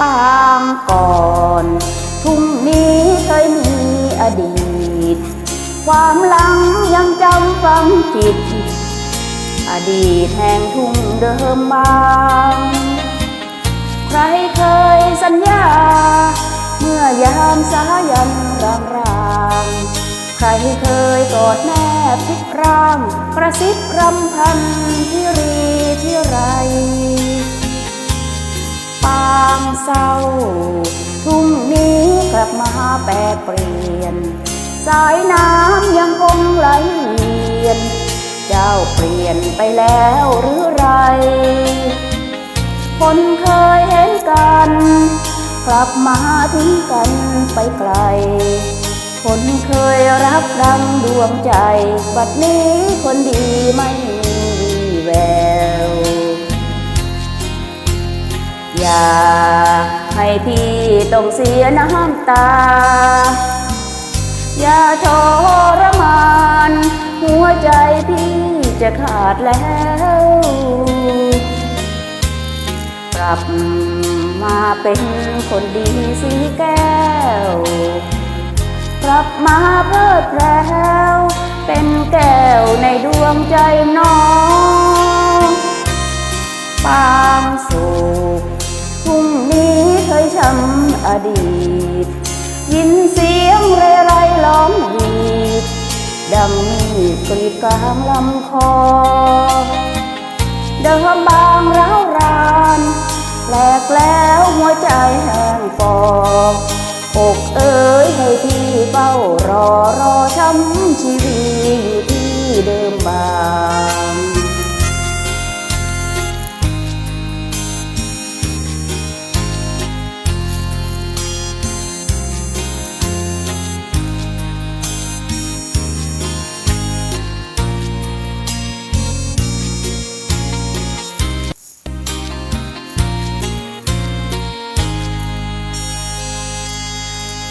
ปางก่อนทุ่งนี้เคยมีอดีต ความหลังยังจำฝังจิต อดีตแห่งทุ่งเดิมบางใครเคยสัญญา เมื่อยามสายันรางรางใครเคยกอดแนบชิดร่างกระซิบรำพันที่รีที่ไร เศร้า ทุ่งนี้กลับมาแปรเปลี่ยน สายน้ำยังคงไหลเวียน เจ้าเปลี่ยนไปแล้วหรือไร คนเคยเห็นกัน กลับมาทิ้งกันไปไกล คนเคยรักดังดวงใจ บัดนี้คนดีไม่ พี่ต้องเสียน้ำตา อย่าทรมาน หัวใจพี่จะขาดแล้วกลับมาเป็นคนดีสีแก้ว กลับมาเพิดเพลิวเป็นแก้วในดวงใจน้อง ปางสุขพรุ่งนี้เคย ช้ำอดีต ยินเสียงเรไรร้องหวีดดังมีดกรีดกลางลำคอ เดิมบางร้าวรานแหลกแล้วหัวใจแห้งปอกอกเอ๋ยให้พี่เฝ้ารอรอช้ำชีวีอยู่ที่เดิมบาง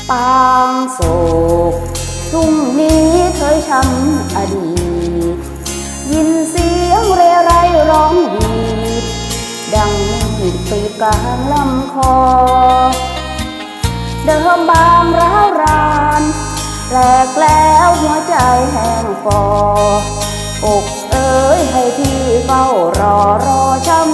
ปางโศกทุ่งนี้เคยช้ำอดีต ยินเสียงเรไรร้องหวีดังมีดกรีกลางลำคอ เดิมบางร้าวรานแหลกแล้วหัวใจแห้งฟออกเอ๋ยให้พี่เฝ้ารอรอช้ำ